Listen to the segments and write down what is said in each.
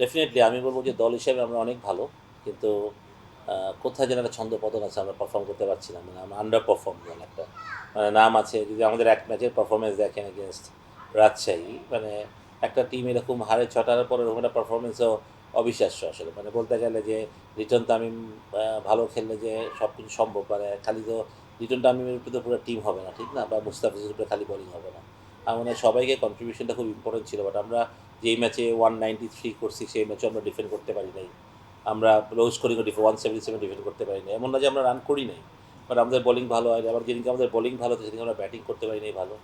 Definitely আমি বলব যে দল হিসেবে আমরা অনেক ভালো, কিন্তু কোথায় যেন একটা ছন্দ পতন আছে, আমরা পারফর্ম করতে পারছি না। মানে আমরা আন্ডার পারফর্ম যেন একটা মানে নাম আছে, যদি আমাদের এক ম্যাচের পারফরমেন্স দেখেন এগেনস্ট রাজশাহী মানে একটা টিম এরকম হারে ছটার পর এরকম একটা পারফরমেন্সও অবিশ্বাস্য আসলে। মানে বলতে গেলে যে রিটন তামিম ভালো খেললে যে সব কিছু সম্ভব মানে খালি তো রিটন তামিমের উপরে তো পুরো টিম হবে না, ঠিক না? বা মুস্তাফিজের উপরে খালি বোলিং হবে না। আমার মনে হয় সবাইকে কন্ট্রিবিউশনটা খুব ইম্পর্টেন্ট ছিল বাট আমরা যেই ম্যাচে ওয়ান নাইনটি থ্রি করছি, সেই ম্যাচে আমরা ডিফেন্ড করতে পারি নাই। আমরা low scoring one seventy seven defend করতে পারি না এমন না যে আমরা রান করি নাই। বাট আমাদের বোলিং ভালো হয় আবার যেদিনকে আমাদের বোলিং ভালো হতো সেদিনকে আমরা ব্যাটিং করতে পারি নাই ভালো।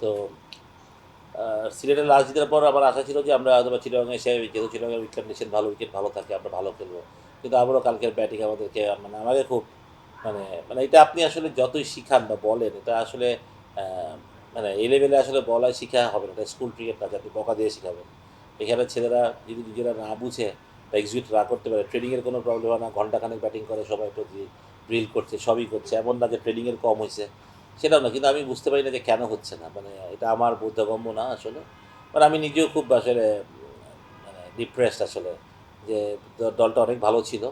তো সিলেটের লাস্ট জিতার পর আমার আশা ছিল যে আমরা হয়তো বা চিটাগাং এসে, যেহেতু চিটাগাংয়ের উইকেট কন্ডিশন ভালো উইকেট ভালো থাকে, আমরা ভালো খেলব। কিন্তু আবারও কালকের ব্যাটিং আমাদেরকে মানে আমাকে খুব মানে মানে এটা আপনি আসলে যতই শিখান বা বলেন, এটা আসলে মানে এই লেভেলে আসলে বলায় শিখা হবে না স্কুল ক্রিকেট না যাতে বকা দিয়ে শিখাবেন। এখানে ছেলেরা যদি নিজেরা না বুঝে বা এক্সিকিউট না করতে পারে ট্রেনিংয়ের কোনো প্রবলেম হয় না, ঘন্টাখানেক ব্যাটিং করে, সবাই প্রতি ড্রিল করছে, সবই করছে। এমন না যে ট্রেনিংয়ের কম হয়েছে সেটাও না, কিন্তু আমি বুঝতে পারি না যে কেন হচ্ছে না। মানে এটা আমার বোধগম্য না আসলে। মানে আমি নিজেও খুব আসলে মানে ডিপ্রেসড আসলে, যে দলটা অনেক ভালো ছিল।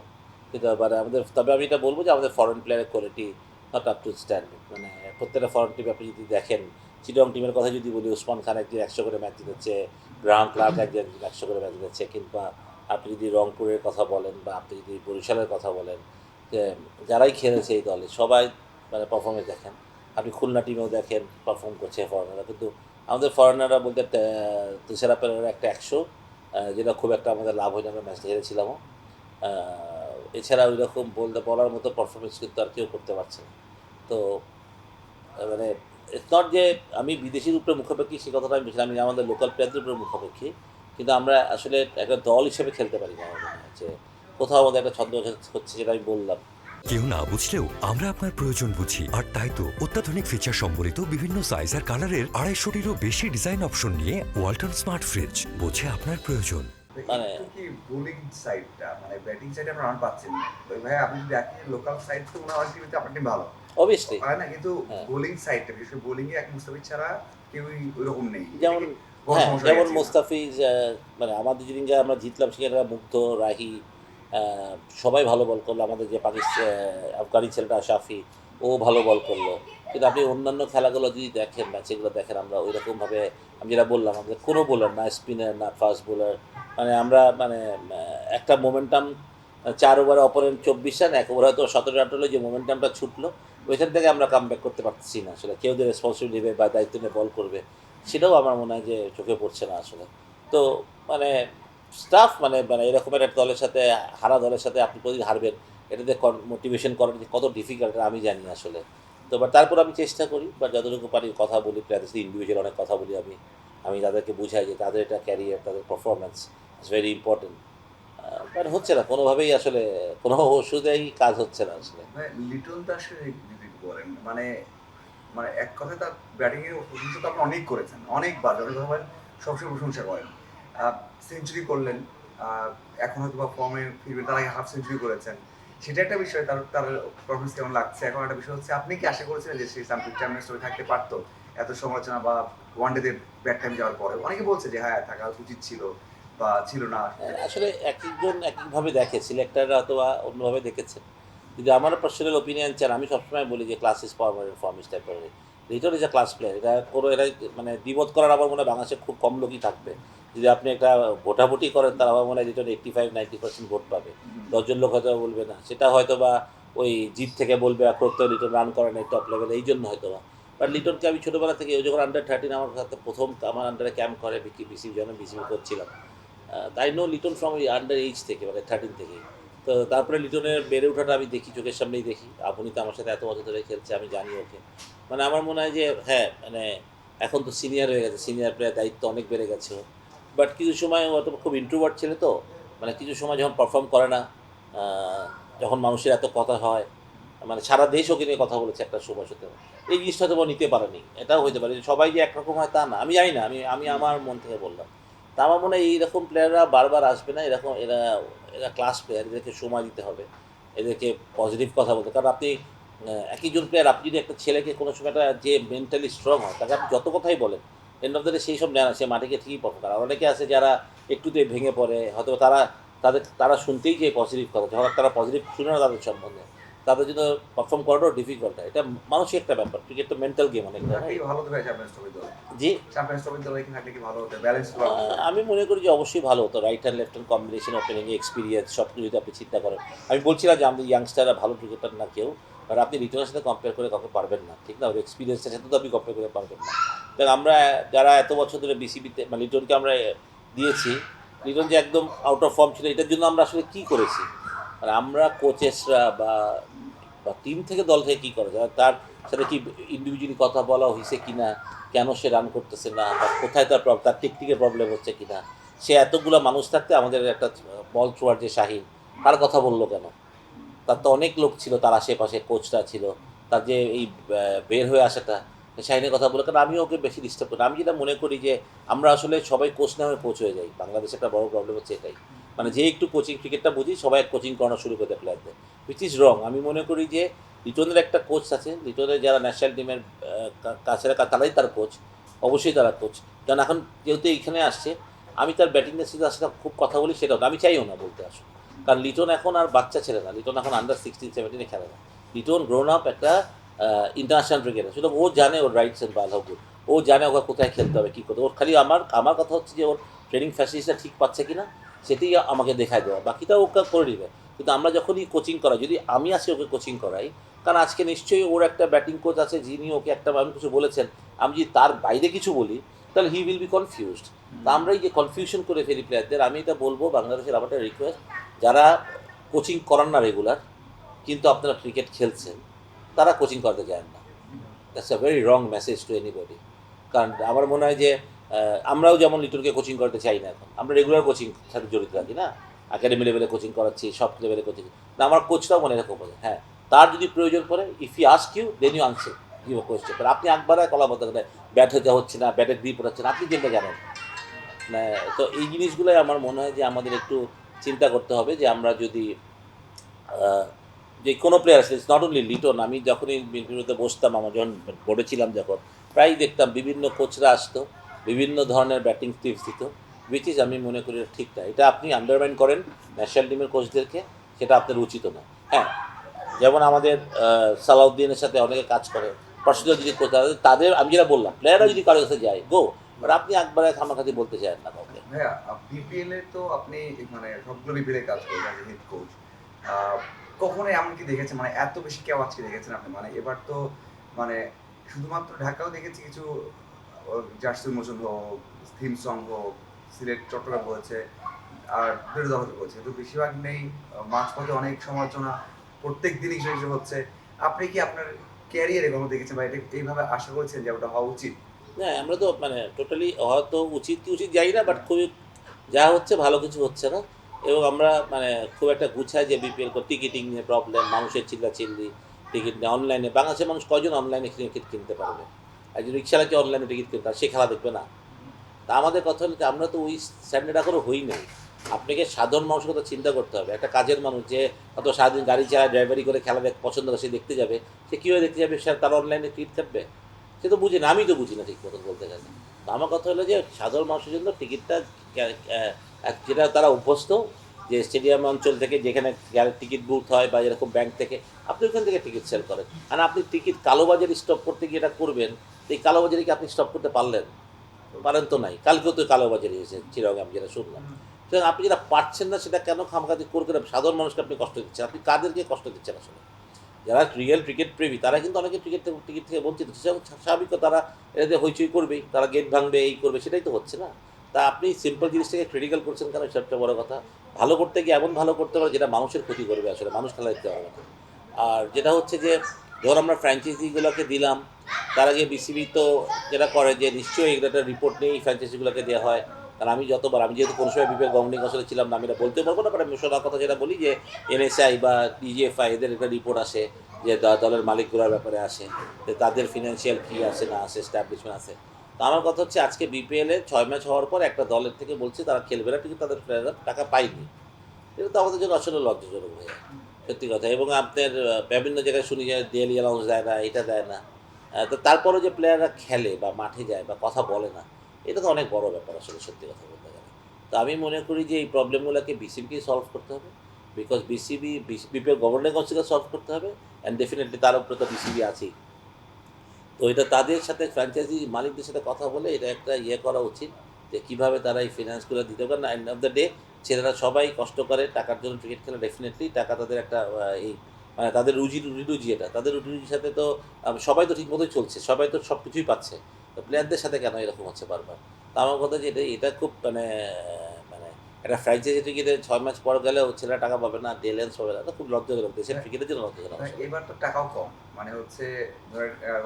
কিন্তু মানে আমাদের, তবে আমি এটা বলব যে আমাদের ফরেন প্লেয়ারের quality not up to standard মানে প্রত্যেকটা ফরেন টিম আপনি যদি দেখেন চিটং টিমের কথা যদি বলি ওসমান খান একদিন একশো করে ম্যাচ জিতেছে, গ্রাহাম ক্লার্ক একদিন একশো করে ম্যাচ জিতেছে, কিংবা আপনি যদি রংপুরের কথা বলেন বা আপনি যদি বরিশালের কথা বলেন, যে যারাই খেলেছে এই দলে, সবাই মানে পারফরমেন্স দেখেন। আপনি খুলনা টিমেও দেখেন পারফর্ম করছে ফরেনাররা কিন্তু আমাদের ফরেনাররা বলতে তুষারা পেরের একটা একশো যেটা খুব একটা আমাদের লাভ হয়নি, আমরা ম্যাচটা হেরেছিলামও। এছাড়া ওই রকম বলতে, বলার মতো পারফরমেন্স কিন্তু আর কেউ করতে পারছে না। তো মানে ইটস নট যে আমি বিদেশির উপরে মুখাপেক্ষি সে কথাটা আমি বলছিলাম আমি আমাদের লোকাল প্লেয়ারদের উপরে মুখাপেক্ষি। কিন্তু আমরা আসলে একটা দল হিসেবে খেলতে পারি না আমার মনে যে কোথাও আমাদের একটা ছন্দ হচ্ছে যেটা আমি বললাম। কেউ না বুঝলেও আমরা আপনার প্রয়োজন বুঝি। আর তাই তো অত্যাধুনিক ফিচার সম্বলিত বিভিন্ন সাইজ আর কালারের আড়াইশোটিরও বেশি ডিজাইন অপশন নিয়ে ওয়ালটন স্মার্ট ফ্রিজ বোঝে আপনার প্রয়োজন। মানে- কি বোলিং সাইডটা মানে ব্যাটিং সাইডে আমরা রান পাচ্ছেন না। ভাই আপনি যদি লোকাল সাইড তো মনে হয় টিভিতে আপনার ভালো। অবভিয়াসলি হয় না কিন্তু হ্যাঁ। বোলিং সাইডটা বিশেষ করে বোলিং এক মুস্তাফিজ ছাড়া কেউই ওইরকম নেই যেমন হ্যাঁ যেমন হয়ে। মোস্তাফিজ মানে আমাদের যেদিন যা আমরা জিতলাম সেখানে মুগ্ধ রাহি সবাই ভালো বল করল আমাদের যে পাকিস্তান আফগানি ছেলেটা শাফি ও ভালো বল করল কিন্তু আপনি অন্যান্য খেলাগুলো যদি দেখেন ম্যাচেগুলো দেখেন আমরা ওই রকমভাবে আমি যেটা বললাম আমাদের কোনো বোলার না স্পিনার না ফাস্ট বোলার মানে আমরা মানে একটা মোমেন্টাম চার ওভারে অপরেন্ট চব্বিশ রান এক ওভারে হয়তো সতেরো রান হলো যে মোমেন্টামটা ছুটলো ওইখান থেকে আমরা কাম ব্যাক করতে পারতেছি না। আসলে কেউ যে রেসপন্সিবিলিটি নেবে বা দায়িত্ব নিয়ে বল করবে, সেটাও আমার মনে হয় যে চোখে পড়ছে না আসলে। তো মানে স্টাফ মানে মানে এরকমের একটা দলের সাথে, হারা দলের সাথে আপনি প্রতিদিন হারবেন এটাতে মোটিভেশন করার যে কত ডিফিকাল্ট আমি জানি আসলে। তো বাট তারপর আমি চেষ্টা করি বা যতটুকু পারি কথা বলি প্লেয়ারদের সাথে ইন্ডিভিজুয়াল অনেক কথা বলি আমি। আমি তাদেরকে বুঝাই যে তাদের এটা ক্যারিয়ার তাদের পারফরমেন্স ইটস ভেরি ইম্পর্টেন্ট হচ্ছে না, কোনোভাবেই আসলে কোনো ওষুধেই কাজ হচ্ছে না আসলে। লিটন দাসের বলেন মানে মানে এক কথায় তার প্রশংসা তো আপনি অনেক করেছেন, অনেকবার সবসময় প্রশংসা করেন। সেঞ্চুরি করলেন এখন হয়তো বা ফর্মে ফিরবেন, তার আগে হাফ সেঞ্চুরি করেছেন। সেটা একটা বিষয়, তার তার পারফরমেন্স কেমন লাগছে? এখন একটা বিষয় হচ্ছে, আপনি কি আশা করেছিলেন যে সেই সামথিং চ্যাম্পিয়ন্স ট্রফি থাকতে পারতো? এত সমালোচনা বা ওয়ান ডেতে ব্যাট টাইম যাওয়ার পরে। অনেকে বলছে যে হ্যাঁ থাকা উচিত ছিল বা ছিল না। আসলে এক একজন এক একভাবে দেখে, সিলেক্টাররা অথবা অন্যভাবে দেখেছে। যদি আমার পার্সোনাল ওপিনিয়ন চান আমি সবসময় বলি যে class is permanent form is temporary return is a class player এটা কোনো এটা মানে দ্বিমত করার আমার মনে হয় বাংলাদেশে খুব কম লোকই থাকবে। যদি আপনি একটা ভোটাভুটি করেন তার আমার মনে হয় return eighty five ninety percent vote পাবে। দশজন লোক হয়তো বলবে না। সেটা হয়তো বা ওই জিত থেকে বলবে আর করতে লিটন রান করে নাই টপ লেভেলে এই জন্য হয়তো বা বাট লিটনকে আমি ছোটোবেলা থেকে ওই যখন আন্ডার থার্টিন আমার সাথে প্রথম আমার আন্ডারে ক্যাম্প করে বিকি বিসি যখন বিসিবি করছিলাম। তাই no Liton from under age থেকে মানে থার্টিন থেকে তো তারপরে লিটনের বেড়ে ওঠাটা আমি দেখি চোখের সামনেই দেখি। আপনি তো আমার সাথে এত বছর ধরে খেলছে আমি জানি ওকে। মানে আমার মনে হয় যে হ্যাঁ মানে এখন তো সিনিয়র হয়ে গেছে সিনিয়র প্লেয়ার দায়িত্ব অনেক বেড়ে গেছে বাট কিছু সময় ও তো খুব ইন্ট্রোভার্ট ছেলে তো মানে কিছু সময় যখন পারফর্ম করে না যখন মানুষের এত কথা হয় মানে সারা দেশ ওকে নিয়ে কথা বলেছে একটা সময় সাথে এই জিনিসটা তো ও নিতে পারেনি এটাও হতে পারে। সবাই যে একরকম হয় তা না আমি জানি না আমি আমি আমার মন থেকে বললাম। তা আমার মনে হয় এইরকম প্লেয়াররা বারবার আসবে না, এরকম এরা এরা ক্লাস প্লেয়ার এদেরকে সময় দিতে হবে, এদেরকে পজিটিভ কথা বলতে কারণ আপনি একইজন প্লেয়ার আপনি যদি একটা ছেলেকে কোনো সময় একটা যে মেন্টালি স্ট্রং হয়, তাকে আপনি যত কথাই বলেন এন্ড অফ দ্য সেই সব নেয় সে গিয়ে ঠিকই করে। আর অনেকে আছে যারা একটুতে ভেঙে পড়ে হয়তো তারা, তাদের, তারা শুনতেই যে পজিটিভ কথা, যখন তারা পজিটিভ শুনে না তাদের সম্বন্ধে। তাদের জন্য পারফর্ম করাটাও ডিফিকাল্ট হয় এটা মানসিক একটা ব্যাপার। ক্রিকেট তো মেন্টাল গেম অনেকটা থাকলে কি ভালো হতো? ভাই চ্যাম্পিয়ন্স ট্রফি দল জি আমি মনে করি যে অবশ্যই ভালো হতো। Right hand left hand combination ওপেনিংয়ে experience সব কিছু যদি আপনি চিন্তা করেন। আমি বলছিলাম যে আমাদের ইয়াংস্টাররা ভালো ক্রিকেটার না কেউ বাট আপনি রিটার্নের সাথে কম্পেয়ার করে কাউকে পারবেন না ঠিক না? ওর এক্সপিরিয়েন্সের সাথে তো আপনি কম্পেয়ার করে পারবেন না। দেখ আমরা যারা এত বছর ধরে বিসিবিতে মানে লিটনকে আমরা দিয়েছি লিটন যে একদম আউট অফ ফর্ম ছিল এটার জন্য আমরা আসলে কী করেছি? মানে আমরা কোচেসরা বা বা টিম থেকে দল থেকে কী করা? যায় তার সেটা কি ইন্ডিভিজুয়ালি কথা বলা হয়েছে কি না কেন সে রান করতেছে না? বা কোথায় তার প্রব- তার টেকনিকের প্রবলেম হচ্ছে কি না সে এতগুলো মানুষ থাকতে আমাদের একটা বল থ্রোয়ার যে শাহিন, তার কথা বলল কেন? তার তো অনেক লোক ছিল, তার আশেপাশে কোচটা ছিল। তার যে এই বের হয়ে আসাটা শাহিনের কথা বলে কারণ আমি ওকে বেশি ডিস্টার্ব করি। আমি যেটা মনে করি যে আমরা আসলে সবাই কোচ না হয়ে কোচ হয়ে যাই। বাংলাদেশে একটা বড় প্রবলেম হচ্ছে এটাই। মানে যে একটু কোচিং ক্রিকেটটা বুঝি, সবাই কোচিং করানো শুরু করে দেয় প্লেয়ারদের উইচ ইজ রং আমি মনে করি যে, লিটনের একটা কোচ আছে, লিটনের যারা ন্যাশনাল টিমের কাছে তারাই তার কোচ অবশ্যই তারা কোচ কারণ এখন যেহেতু এইখানে আসছে, আমি তার ব্যাটিং সাথে আসলে খুব কথা বলি সেটাও আমি চাইও না বলতে আসুন কারণ লিটন এখন আর বাচ্চা ছেলে না। লিটন এখন আন্ডার সিক্সটিন সেভেন্টিনে খেলে না। লিটন গ্রোন আপ একটা ইন্টারন্যাশনাল ক্রিকেটার সুতরাং ও জানে ওর রাইটস অ্যান্ড বাধাগুলো ও জানে ওকে কোথায় খেলতে হবে, কী করতে হবে। ওর খালি আমার আমার কথা হচ্ছে যে ওর ট্রেনিং ফ্যাসিলিটিটা ঠিক পাচ্ছে কি না সেটাই আমাকে দেখায় দেওয়া। বাকিটা ওকে করে নেবে কিন্তু আমরা যখনই কোচিং করাই যদি আমি আসি ওকে কোচিং করাই কারণ আজকে নিশ্চয়ই ওর একটা ব্যাটিং কোচ আছে যিনি ওকে একটা আমি কিছু বলেছেন আমি যদি তার বাইরে কিছু বলি তাহলে হি উইল বি কনফিউজড তা আমরা এই যে কনফিউশন করে ফেলি প্লেয়ারদের আমি এটা বলব বাংলাদেশের আমার একটা রিকোয়েস্ট যারা কোচিং করান না রেগুলার কিন্তু আপনারা ক্রিকেট খেলছেন তারা কোচিং করতে যান না। That's a very wrong message to anybody কারণ আমার মনে হয় যে আমরাও যেমন লিটনকে কোচিং করতে চাই না এখন, আমরা রেগুলার কোচিং সাথে জড়িত থাকি না? একাডেমি লেভেলে কোচিং করাচ্ছি সব লেভেলে কোচিং না, আমার কোচটাও মনে রাখো বলে হ্যাঁ। তার যদি প্রয়োজন পড়ে if you ask you then you answer you question আপনি একবারে কলা বলতে গেলে ব্যাট হতে হচ্ছে না, ব্যাটের দিয়ে পড়াচ্ছেন আপনি যেটা জানেন। তো এই জিনিসগুলোই আমার মনে হয় যে আমাদের একটু চিন্তা করতে হবে যে আমরা যদি যে কোনো প্লেয়ার আছে নট অনলি লিটন, আমি যখনই বসতাম, আমার যখন বোর্ডে ছিলাম যখন, প্রায়ই দেখতাম বিভিন্ন কোচরা আসতো। বিভিন্ন ধরনের ব্যাটিং টিপস দিত উইচ ইজ আমি মনে করি ঠিক না এটা আপনি আন্ডারমাইন করেন ন্যাশনাল টিমের কোচদেরকে সেটা আপনার উচিত না হ্যাঁ যেমন আমাদের সালাউদ্দিনের সাথে অনেকে কাজ করে পার্সোনাল যদি কোচ তাদের আমি যেটা বললাম প্লেয়াররা যদি কারোর কাছে যায় গো বাট আপনি একবারে খামাখাতি বলতে চান না কাউকে। বিপিএল তো আপনি মানে সবগুলো বিপিএল এ কাজ করেন হেড কোচ কখনো এমন কি দেখেছেন? মানে এত বেশি কেউ আজকে দেখেছেন আপনি? মানে এবার তো মানে শুধুমাত্র ঢাকাও দেখেছি কিছু জার্সি উন্মোচন হোক থিম সং হোক, সিলেট, চট্টগ্রাম হয়েছে আর বিরোধী দল হয়েছে তো বেশিরভাগ নেই মাঝপথে অনেক সমালোচনা প্রত্যেক দিনই কিছু হচ্ছে। আপনি কি আপনার ক্যারিয়ারে কখনো দেখেছেন বা এটা এইভাবে আশা করছেন যে ওটা হওয়া উচিত? না, আমরা তো মানে টোটালি হয়তো উচিত উচিত যাই না বাট খুবই যা হচ্ছে ভালো কিছু হচ্ছে না। এবং আমরা মানে খুব একটা গুছাই যে বিপিএল টিকিটিং নিয়ে প্রবলেম মানুষের চিল্লা চিল্লি টিকিট নিয়ে অনলাইনে বাংলাদেশের মানুষ কজন অনলাইনে টিকিট কিনতে পারবে? একজন রিক্সালাকে অনলাইনে টিকিট কিনতে সে খেলা দেখবে না। তা আমাদের কথা হলো যে, আমরা তো ওই স্ট্যান্ডার্ড এখনও হই নাই। আপনাকে সাধারণ মানুষের কথা চিন্তা করতে হবে। একটা কাজের মানুষ যে হয়তো সারাদিন গাড়ি চালায় ড্রাইভারি করে খেলা দেখ, পছন্দ করে, সে দেখতে যাবে। সে কীভাবে দেখতে যাবে? সে তার অনলাইনে টিকিট কাটবে? সে তো বুঝি না আমি তো বুঝি না ঠিক মতন বলতে গেলে। তো আমার কথা হলো যে, সাধারণ মানুষের জন্য টিকিটটা যেটা তারা অভ্যস্ত, যে স্টেডিয়াম অঞ্চল থেকে যেখানে টিকিট বুথ হয় বা এরকম ব্যাংক থেকে, আপনি ওখান থেকে টিকিট সেল করেন। আর আপনি টিকিট কালোবাজারি স্টপ করতে গিয়ে এটা করবেন এই কালোবাজারিকে আপনি স্টপ করতে পারলেন? পারেন তো নাই। কালকেও তো কালোবাজারি হয়েছে, চিরগাম যেটা শুনলাম। সুতরাং আপনি যেটা পারছেন না সেটা কেন খামখাতি করে করে সাধারণ মানুষকে আপনি কষ্ট দিচ্ছেন? আপনি কাদেরকে কষ্ট দিচ্ছেন আসলে? যারা রিয়েল ক্রিকেট প্রেমী, তারা কিন্তু অনেকে ক্রিকেট টিকিট থেকে বঞ্চিত। স্বাভাবিক তারা এটাতে হইচই করবেই, তারা গেট ভাঙবে, এই করবে, সেটাই তো হচ্ছে না। তা আপনি সিম্পল জিনিসটাকে ক্রিটিক্যাল করছেন কেন? সেটা বড় কথা, ভালো করতে গিয়ে এমন ভালো করতে পারে যেটা মানুষের ক্ষতি করবে আসলে, মানুষ খেলা দিতে পারবে না। আর যেটা হচ্ছে যে যখন আমরা ফ্র্যাঞ্চাইজিগুলোকে দিলাম, তার আগে বিসিবি তো যেটা করে যে নিশ্চয়ই একটা রিপোর্ট নিয়েই ফ্র্যাঞ্চাইজিগুলোকে দেওয়া হয় কারণ আমি যতবার, আমি যেহেতু কোনো সময় বিবেক গভর্নিং আসলে ছিলাম না, আমি এটা বলতে পারব না আমি শোনার কথা যেটা বলি যে এনএসআই বা ডিজিএফআই এদের একটা রিপোর্ট আসে যে দলের মালিকগুলোর ব্যাপারে আসে, যে তাদের ফিনান্সিয়াল কী আছে, না আছে স্ট্যাবলিশমেন্ট আছে। তো আমার কথা হচ্ছে আজকে বিপিএলে ছয় ম্যাচ হওয়ার পর একটা দলের থেকে বলছে তারা খেলবে না, কিন্তু তাদের প্লেয়াররা টাকা পায়নি। এটা তো আমাদের জন্য আসলে লজ্জাজনক হয়ে যায় সত্যি কথা। এবং আপনার বিভিন্ন জায়গায় শুনি যে ডেলি অ্যালাউন্স দেয় না, এটা দেয় না। তো তারপরে যে প্লেয়াররা খেলে বা মাঠে যায় বা কথা বলে না, এটা তো অনেক বড় ব্যাপার আসলে, সত্যি কথা বলতে গেলে। তো আমি মনে করি যে এই প্রবলেমগুলোকে বিসিবিকে সলভ করতে হবে বিকজ বিসিবি বিপিএল গভর্নিং কাউন্সিলকে সলভ করতে হবে অ্যান্ড ডেফিনেটলি তার উপরে তো বিসিবি আছেই। তো এটা তাদের সাথে ফ্র্যাঞ্চাইজি মালিকদের সাথে কথা বলে এটা একটা ইয়ে করা উচিত, যে কীভাবে তারা এই ফিনান্সগুলো দিতে পারে। না এন্ড অফ দ্য ডে ছেলেরা সবাই কষ্ট করে টাকার জন্য ক্রিকেট খেলে ডেফিনেটলি টাকা তাদের একটা এই মানে তাদের রুজি রুজি রুজি এটা। তাদের রুজি রুজির সাথে তো সবাই তো ঠিকমতোই চলছে সবাই তো সব কিছুই পাচ্ছে। তো প্লেয়ারদের সাথে কেন এরকম হচ্ছে বারবার? তো আমার কথা যে এটা এটা খুব মানে মানে একটা ফ্র্যাঞ্চাইজি ক্রিকেটে ছয় ম্যাচ পর গেলে গেলেও ছেলেরা টাকা পাবে না ডেলেন্স পাবে না খুব লজ্জাজনক। দেশের ক্রিকেটের জন্য লজ্জাজনক আসলে। এবার তো টাকাও কম। মানে হচ্ছে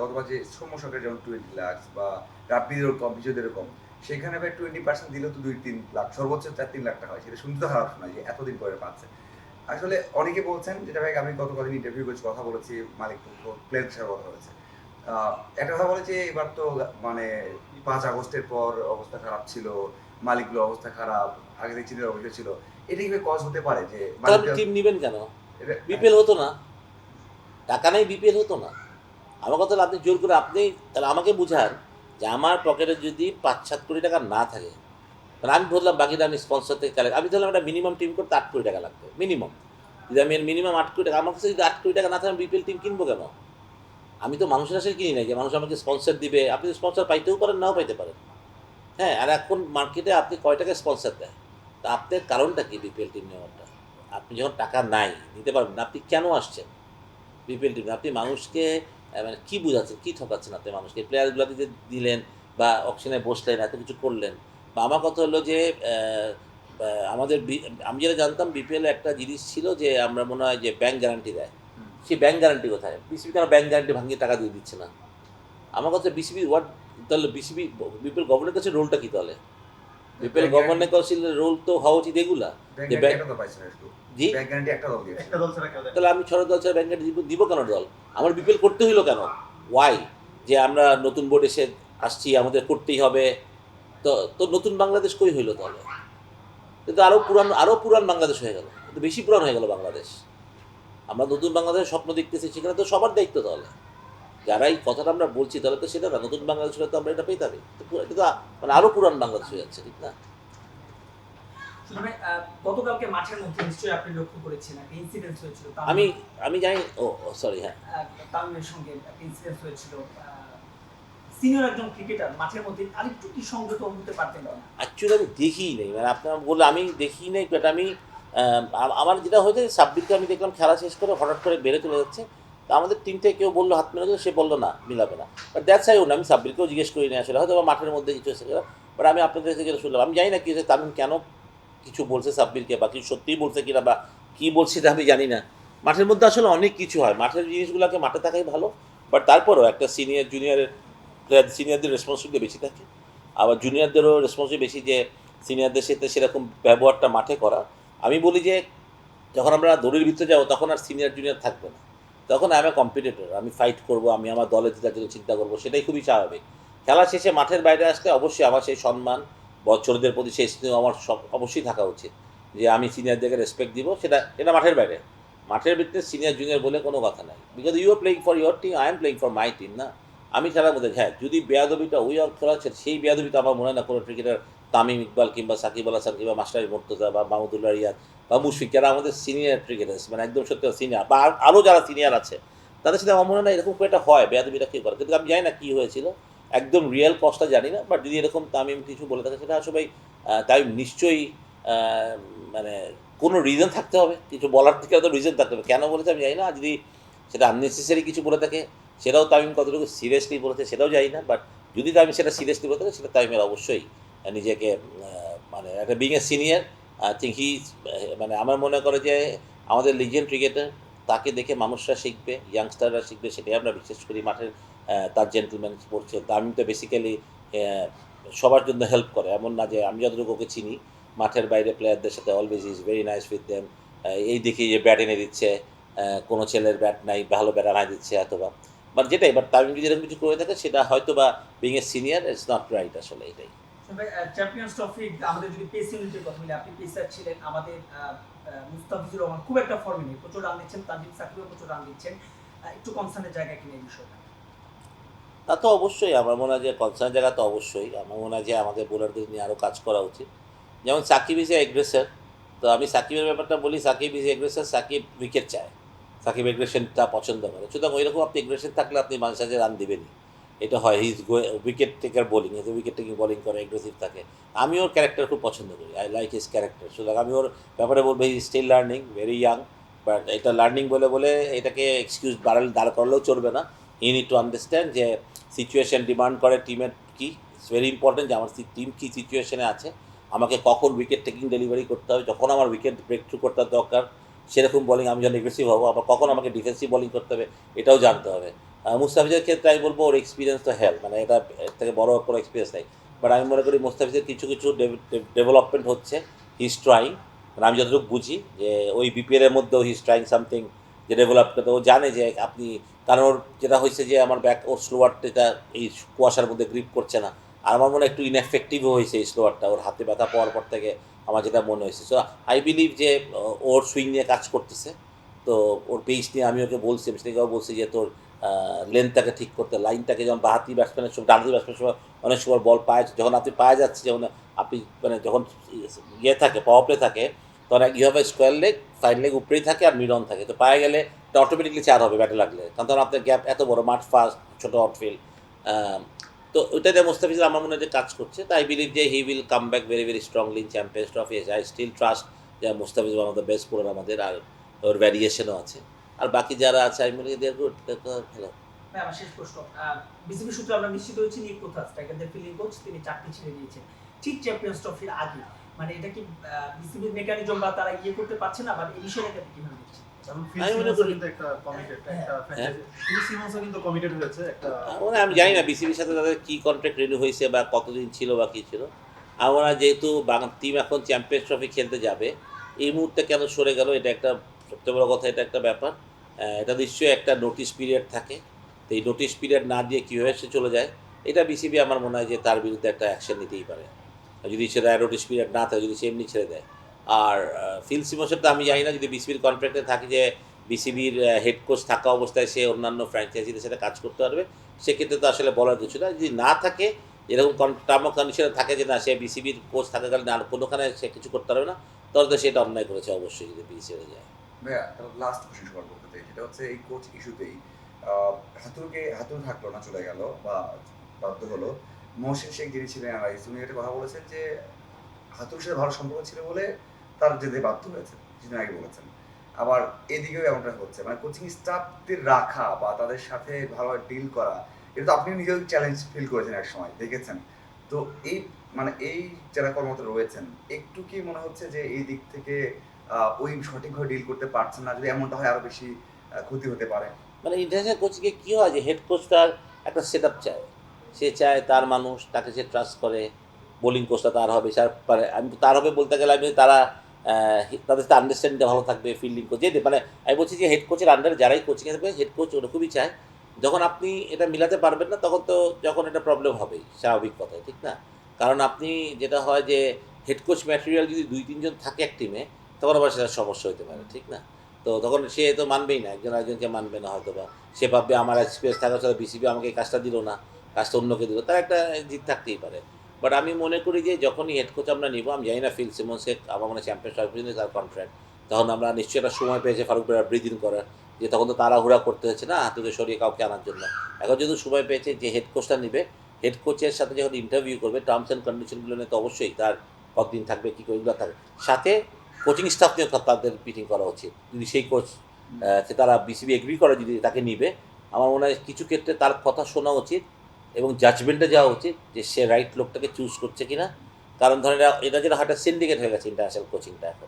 গতবার যে সৌম্য সরকার যেমন টোয়েন্টি লাখ বা রাব্বিদেরও কম বিজয়দেরও কম সেখানে ভাই টোয়েন্টি পার্সেন্ট দিলেও তো দুই তিন লাখ সর্বোচ্চ চার তিন লাখ টাকা হয় সেটা শুনতে খারাপ শোনা যে এতদিন পরে পাচ্ছে। আসলে অনেকে বলছেন যেটা ভাই আমি গত কদিন ইন্টারভিউ করেছি কথা বলেছি মালিক প্লেয়ার কথা বলেছে। একটা কথা বলেছে এবার তো মানে পাঁচ আগস্টের পর অবস্থা খারাপ ছিল মালিকগুলো অবস্থা খারাপ আগে চিনের অবস্থা ছিল। এটা কি কজ হতে পারে যে টিম নেবেন কেন? বিপিএল হতো না। টাকা নেই বিপিএল হতো না। আমার কথা আপনি জোর করে আপনি তাহলে আমাকে বুঝান যে আমার পকেটে যদি পাঁচ সাত কোটি টাকা না থাকে, তাহলে আমি ধরলাম বাকিটা আমি স্পন্সর থেকে কালেক্ট আমি ধরলাম একটা মিনিমাম টিম করতে আট কোটি টাকা লাগবে মিনিমাম যদি আমি মিনিমাম আট কোটি টাকা, আমার কাছে যদি আট কোটি টাকা না থাকে, আমি বিপিএল টিম কিনবো কেন? আমি তো মানুষের আসলে কিনি নাই যে মানুষ আমাকে স্পন্সর দিবে। আপনি স্পন্সর পাইতেও পারেন, নাও পাইতে পারেন। হ্যাঁ আর এখন মার্কেটে আপনি কয় টাকা স্পন্সর দেয় তা আপনার কারণটা কি বিপিএল টিম নেওয়ারটা? আপনি যখন টাকা নাই দিতে পারবেন না, আপনি কেন আসছেন? বিপিএল টিম আপনি মানুষকে মানে কী বুঝাচ্ছেন কী ঠকাচ্ছেন আপনি মানুষকে? প্লেয়ারগুলোকে যে দিলেন বা অপশনে বসলেন এত কিছু করলেন। বা আমার কথা হলো যে আমাদের বি- আমি যেটা জানতাম বিপিএল একটা জিনিস ছিল যে আমরা মনে হয় যে ব্যাংক গ্যারান্টি দেয়। সেই ব্যাংক গ্যারান্টি কোথায়? বিসিবি কেন ব্যাংক গ্যারান্টি ভাঙিয়ে টাকা দিয়ে দিচ্ছে না? আমার কথা বিসিবি ওয়াট তাহলে বিসিবি বিপিএল গভর্নমেন্ট কাছে রোলটা কী তাহলে? বিপিএল গভর্নমেন্ট কাউন্সিলের রোল তো হওয়া উচিত এগুলা যে ব্যাংক- জি। তাহলে আমি ছড়া দল ছাড়া ব্যাংক দিব দিব কেন দল? আমার বিপিএল করতে হইল কেন? ওয়াই যে আমরা নতুন বোর্ড এসে আসছি আমাদের করতেই হবে। তো তো নতুন বাংলাদেশ কই হইল তাহলে? কিন্তু আরও পুরান আরও পুরান বাংলাদেশ হয়ে গেল। বেশি পুরান হয়ে গেল বাংলাদেশ। আমরা নতুন বাংলাদেশের স্বপ্ন দেখতেছি সেখানে তো সবার দায়িত্ব তাহলে। যারা এই কথাটা আমরা বলছি তাহলে তো সেটা নতুন বাংলাদেশ হলে তো আমরা এটা পেতাম তো পুরো- এটা তো মানে আরও পুরান বাংলাদেশ হয়ে যাচ্ছে ঠিক না? শুধু ভাই, আহ, গতকালকে মাঠের মধ্যে নিশ্চয়ই আপনি লক্ষ্য করেছেন একটা ইনসিডেন্ট হয়েছিল। আমি আমি জানি ও সরি হ্যাঁ। তামিমের সঙ্গে একটা ইনসিডেন্ট হয়েছিল। সিনিয়র একজন ক্রিকেটার মাঠের মধ্যে আরেকটু কি সংগত হতে পারতেন না অ্যাকচুয়ালি আমি দেখিই নেই। মানে আপনার বললে আমি দেখি নাই বাট আমি আমার যেটা হয়েছে সাব্বিরকে আমি দেখলাম খেলা শেষ করে হঠাৎ করে বেড়ে চলে যাচ্ছে। আমাদের টিম থেকে কেউ বলল, হাত মেরে সে বলল না, মিলাবে না। বাট দ্যাটস আই আমি সাব্বিরকেও জিজ্ঞেস করি না আসলে হয়তো মাঠের মধ্যে কিছু এসে বাট আমি আপনাদের যেটা শুনলাম। আমি জানি না কি হয়েছে, তামিম কেন কিছু বলছে সাব্বিরকে, বা কিছু সত্যিই বলছে কিনা, বা কী বলছে তা আমি জানি না। মাঠের মধ্যে আসলে অনেক কিছু হয়, মাঠের জিনিসগুলোকে মাঠে থাকাই ভালো বাট তারপরও একটা সিনিয়র জুনিয়রের সিনিয়রদের রেসপন্সিবিলিটি বেশি থাকে। আবার জুনিয়রদেরও রেসপন্সিবিলিটি বেশি যে সিনিয়রদের সাথে সেরকম ব্যবহারটা মাঠে করা। আমি বলি যে, যখন আমরা দড়ির ভিতরে যাব, তখন আর সিনিয়র জুনিয়র থাকবে না। তখন আমি কম্পিটিটর আমি ফাইট করব, আমি আমার দলে জেতার জন্য চিন্তা করব, সেটাই খুবই স্বাভাবিক। খেলা শেষে মাঠের বাইরে আসলে অবশ্যই আমার সেই সম্মান, বছরদের প্রতি সেই স্নেহ আমার সব, অবশ্যই থাকা উচিত। যে আমি সিনিয়রদেরকে রেসপেক্ট দিব, সেটা এটা মাঠের বাইরে। মাঠের ভিতরে সিনিয়র জুনিয়র বলে কোনো কথা নাই। Because you are playing for your team I am playing for my team না? আমি খেলার মধ্যে হ্যাঁ যদি বেয়াদবিটা ওই অর্থ আছে সেই বেয়াদবিটা আমার মনে না কোনো ক্রিকেটার তামিম ইকবাল কিংবা সাকিব আল হাসান কিংবা মাস্টার মোর্তজা বা মাহমুদুল্লাহ রিয়াদ বা মুশফিক, যারা আমাদের সিনিয়র ক্রিকেটার্স মানে একদম সত্যি সিনিয়র বা আর- আরও যারা সিনিয়র আছে, তাদের সাথে আমার মনে হয় এরকম একটা হয়, বেয়াদবিটা কী করে। কিন্তু আমি জানি না কী হয়েছিল, একদম রিয়েল কজটা জানি না বাট যদি এরকম তামিম কিছু বলে থাকে, সেটা সবাই তাই নিশ্চয়ই মানে কোনো রিজন থাকতে হবে, কিছু বলার থেকে তো রিজন থাকতে হবে। কেন বলেছে আমি জানি না যদি সেটা আননেসেসারি কিছু বলে থাকে, সেটাও তামিম কতটুকু সিরিয়াসলি বলেছে সেটাও জানি না বাট যদি তামিম সেটা সিরিয়াসলি বলে থাকে, সেটা তামিমের অবশ্যই নিজেকে মানে একটা being a senior I think he মানে আমার মনে করে যে আমাদের লিজেন্ড ক্রিকেটার তাকে দেখে মানুষরা শিখবে ইয়াংস্টাররা শিখবে, সেটাই আমরা বিশেষ করি মাঠের তার জেন্টলম্যান স্পোর্টসে তামিম তো বেসিক্যালি সবার জন্য হেল্প করে। এমন না যে আমি যতটুকু ওকে চিনি, মাঠের বাইরে প্লেয়ারদের সাথে always is very nice with them এই দেখি যে ব্যাট এনে দিচ্ছে কোনো ছেলের ব্যাট নাই, ভালো ব্যাট আনাই দিচ্ছে অথবা বাট যেটাই বাট তামিম যদি এরকম কিছু করে থাকে, সেটা হয়তো বা being a senior it's not right আসলে এটাই। চ্যাম্পিয়ন্স ট্রফি আমাদের যদি পেস ইউনিটের কথা বলি, আপনি পেসার ছিলেন, আমাদের মুস্তাফিজুর রহমান খুব একটা ফর্মে নেই। প্রচুর রান দিচ্ছেন তাজিম সাকিবও প্রচুর রান দিচ্ছেন। একটু কনসার্নের জায়গা কিনে এই বিষয়টা? তা তো অবশ্যই, আমার মনে হয় যে কনসার্ন জায়গা তো অবশ্যই। আমার মনে হয় যে আমাদের বোলারদের নিয়ে আরও কাজ করা উচিত। যেমন সাকিব ইজ এগ্রেসার তো আমি সাকিবের ব্যাপারটা বলি, Shakib is aggressor Shakib wicket চায়। সাকিব এগ্রেশনটা পছন্দ করে। সুতরাং ওইরকম আপনি এগ্রেশন থাকলে আপনি মানুষের সাথে রান দেবেনই। এটা হয় হিজ উইকেট টেকার বোলিং এতে উইকেট টেকিং বোলিং করে এগ্রেসিভ থাকে। আমি ওর ক্যারেক্টার খুব পছন্দ করি আই লাইক হিজ ক্যারেক্টার সুতরাং আমি ওর ব্যাপারে বলব he still learning very young but এটা লার্নিং বলে বলে এটাকে এক্সকিউজ বাড়ালে, দাঁড় করলেও চলবে না। ই নিড টু আন্ডারস্ট্যান্ড যে সিচুয়েশন ডিমান্ড করে টিমের কী। ইটস ভেরি ইম্পর্টেন্ট যে আমার টিম কী সিচুয়েশানে আছে। আমাকে কখন উইকেট টেকিং ডেলিভারি করতে হবে, যখন আমার উইকেট ব্রেক থ্রু করতে দরকার, সেরকম বলিং আমি যখন এগ্রেসিভ হব, আবার কখন আমাকে ডিফেন্সিভ বলিং করতে হবে, এটাও জানতে হবে। মুস্তাফিজের ক্ষেত্রে আমি বলব ওর এক্সপিরিয়েন্স তো হেল মানে এটা এর থেকে বড় কোনো এক্সপিরিয়েন্স নাই। বাট আমি মনে করি মুস্তাফিজের কিছু কিছু ডেভেলপমেন্ট হচ্ছে হিজ ট্রাইং মানে আমি যতটুকু বুঝি যে ওই বিপিএলের মধ্যেও হিজ ট্রাইং সামথিং যে ডেভেলপ করতে ও জানে যে আপনি, কারণ ওর যেটা হয়েছে যে আমার ব্যাক ওর স্লোয়ারটা এই কুয়াশার মধ্যে গ্রিপ করছে না। আর আমার মনে হয় একটু ইনএফেক্টিভও হয়েছে এই স্লোয়ারটা ওর হাতে ব্যথা পাওয়ার পর থেকে আমার যেটা মনে হয়েছে। সো আই বিলিভ যে ওর সুইং নিয়ে কাজ করতেছে। তো ওর পেস নিয়ে আমি ওকে বলছি সেটাকেও বলছি যে তোর লেন্থটাকে ঠিক করতে লাইনটাকে যেমন বাহাতি ব্যাটসম্যানের সময়, ডানহাতি ব্যাটসম্যানের সময় অনেক সময় বল পায় যখন আপনি পায়ে যাচ্ছে, যখন আপনি মানে যখন ইয়ে থাকে পাওয়ার প্লে থাকে, তখন you have square leg side leg উপরেই থাকে আর মিড অন থাকে। তো পায়ে গেলে এটা অটোমেটিকলি চার হবে ব্যাটে লাগলে। কারণ তখন আপনার গ্যাপ এত বড়, মাঠ ফাস্ট ছোটো আউটফিল্ড তো ওইটাতে মোস্তাফিজুর আমার মনে হয় যে কাজ করছে। তাই বিলিভ যে he will come back very very strongly in champions trophy I still trust যে Mustafiz one of the best bowler আমাদের, আর ওর ভ্যারিয়েশনও আছে। আর বাকি যারা আছে আমি মনে করি দেয়ার গুড আমার শেষ প্রশ্ন। বিসিবি সূত্রে আমরা নিশ্চিত হয়েছি নিক কোথাস টাইগারদের ফিল্ডিং কোচ তিনি চাকরি ছেড়ে দিয়েছেন। ঠিক চ্যাম্পিয়ন্স ট্রফির আগে। মানে এটা কি বিসিবির মেকানিজম বা তারা ইয়ে করতে পারছে না? বা এই কীভাবে দেখছেন? আমি মনে হ্যাঁ। একটা মানে আমি জানি না বিসিবির সাথে তাদের কী কন্ট্রাক্ট হয়েছে বা কতদিন ছিল বা কী ছিল। আমরা যেহেতু বাংলা টিম এখন চ্যাম্পিয়ন্স ট্রফি খেলতে যাবে এই মুহূর্তে কেন সরে গেল এটা একটা সবচেয়ে বড় কথা এটা একটা ব্যাপার। এটা নিশ্চয়ই একটা নোটিশ পিরিয়ড থাকে। তো এই নোটিশ পিরিয়ড না দিয়ে কীভাবে সে চলে যায়, এটা বিসিবি আমার মনে হয় যে তার বিরুদ্ধে একটা অ্যাকশন নিতেই পারে। যদি সেটা নোটিশ পিরিয়ড না থাকে, যদি সে এমনি ছেড়ে দেয়। আর ফিল সিমোসের তো আমি জানি না, যদি বিসিবির কন্ট্রাক্টে থাকে যে বিসিবির হেড কোচ থাকা অবস্থায় সে অন্যান্য ফ্র্যাঞ্চাইজিদের সাথে কাজ করতে পারবে, সেক্ষেত্রে তো আসলে বলার কিছু না। যদি না থাকে, এরকম টার্ম কন্ডিশনে থাকে যে না, সে বিসিবির কোচ থাকাকালীন আর কোনোখানে সে কিছু করতে পারবে না তাহলে তো সেটা অন্যায় করেছে অবশ্যই যদি বিসি ছেড়ে যায়। লাস্ট কোশ্চেন সবার পক্ষ থেকে হচ্ছে এই কোচ ইস্যুতেই হাতুরকে, হাতুর থাকল না, চলে গেল বা বাধ্য হলো। মহসিন শেখ যিনি ছিলেন উনি একটা কথা বলেছেন যে হাতুর সাথে ভালো সম্পর্ক ছিল বলে তার যেতে বাধ্য হয়েছে আগে বলেছেন। আবার এদিকেও এমনটা হচ্ছে মানে কোচিং স্টাফদের রাখা বা তাদের সাথে ভালোভাবে ডিল করা, এটা তো আপনি নিজেও চ্যালেঞ্জ ফিল করেছেন এক সময়, দেখেছেন। তো এই মানে এই যারা কর্মরত রয়েছেন, একটু কি মনে হচ্ছে যে এই দিক থেকে ওই সঠিকভাবে ডিল করতে পারছেন না, যদি এমনটা হয় আরও বেশি ক্ষতি হতে পারে। মানে ইন্টারন্যাশনাল কোচিংয়ে কী হয় যে হেড কোচ তার একটা সেট চায়। সে চায় তার মানুষ তাকে সে ট্রাস্ট করে বোলিং কোচটা তার হবে তার পারে আমি তার হবে বলতে গেলে আমি তারা তাদের সাথে আন্ডারস্ট্যান্ডিংটা ভালো থাকবে ফিল্ডিং কোচ যেতে মানে আমি বলছি যে হেড কোচের আন্ডারে যারাই কোচিংয়ে থাকবে হেড কোচ ওরকমই চায়। যখন আপনি এটা মিলাতে পারবেন না, তখন তো যখন এটা প্রবলেম হবেই স্বাভাবিক কথাই, ঠিক না? কারণ আপনি যেটা হয় যে হেড কোচ ম্যাটেরিয়াল যদি দুই তিনজন থাকে এক টিমে তখন আবার সেটা সমস্যা হতে পারে, ঠিক না? তো তখন সে তো মানবেই না, একজন একজনকে মানবে না হয়তো বা সে ভাববে আমার এক্সপিরিয়েন্স থাকার সাথে বিসিবি আমাকে কাজটা দিল না, কাজটা অন্যকে দিল, তার একটা জিত থাকতেই পারে। বাট আমি মনে করি যে যখনই হেড কোচ আমরা নিব, আমি জানি না ফিল সিমন্সকে আমার মনে চ্যাম্পিয়ন্স ট্রফি তার কন্ট্রাক্ট তখন আমরা নিশ্চয়ই একটা সময় পেয়েছে ফারুক বেড়া ব্রিদিং করার, যে তখন তো তাড়াহুড়া করতে হচ্ছে না হাতুকে সরিয়ে কাউকে আনার জন্য। এখন যেহেতু সময় পেয়েছে যে হেড কোচটা নিবে হেড কোচের সাথে যখন ইন্টারভিউ করবে টার্মস অ্যান্ড কন্ডিশনগুলো নিয়ে তো অবশ্যই তার কতদিন থাকবে, কী করে এগুলো থাকবে। সাথে কোচিং স্টাফ নিয়েও তাদের মিটিং করা উচিত। যদি সেই কোচ সে তারা বিসিবি এগ্রি করে যদি তাকে নিবে আমার মনে হয় কিছু ক্ষেত্রে তার কথা শোনা উচিত এবং জাজমেন্টে যাওয়া উচিত যে সে রাইট লোকটাকে চুজ করছে কিনা। কারণ ধরেন এটা- যেটা হয়তো সিন্ডিকেট হয়ে গেছে ইন্টারন্যাশনাল কোচিংটা এখন।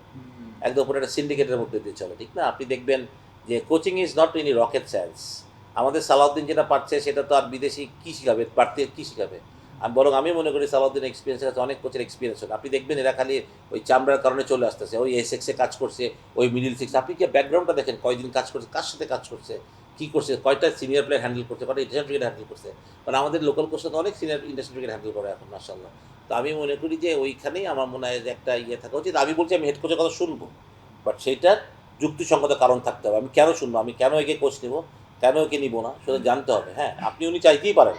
একদম পুরো একটা সিন্ডিকেটের মধ্যে দিয়ে চলে ঠিক না? আপনি দেখবেন যে coaching is not any rocket science আমাদের সালাউদ্দিন যেটা পারছে সেটা তো আর বিদেশি কী শিখাবে? পারতে কী শিখাবে? আমি বরং আমি মনে করি সালাউদ্দিন এক্সপিরিয়েন্স আছে অনেক কোচের এক্সপিরিয়েন্স আছে আপনি দেখবেন এরা খালি ওই চামড়ার কারণে চলে আসতেছে, ওই এস এক্সে কাজ করছে, ওই মিডিল সিক্স আপনি কি ব্যাকগ্রাউন্ডটা দেখেন? কয়দিন কাজ করছে, কার সাথে কাজ করছে, কী করছে, কয়টা সিনিয়র প্লেয়ার হ্যান্ডেল করছে, কয়টা ইন্টারন্যাশনাল ক্রিকেট হ্যান্ডেল করছে? কারণ আমাদের লোকাল কোচটা তো অনেক সিনিয়র ইন্টারন্যাশনাল ক্রিকেট হ্যান্ডেল করে এখন মার্শাল্লাহ তো আমি মনে করি যে ওইখানেই আমার মনে হয় যে একটা ইয়ে থাকা উচিত। আমি বলছি আমি হেড কোচের কথা শুনব বাট সেইটার যুক্তিসঙ্গত কারণ থাকতে হবে। আমি কেন শুনব? আমি কেন একে কোচ নেব? কেন একে নিব না? সেটা জানতে হবে হ্যাঁ। আপনি উনি চাইতেই পারেন।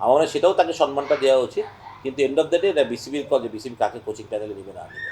আমার সেটাও তাকে সম্মানটা দেওয়া উচিত। কিন্তু এন্ড অফ দ্য ডে এটা বিসিবির কল যে বিসিবি কাকে কোচিং প্যানেলে নেবে না নেবে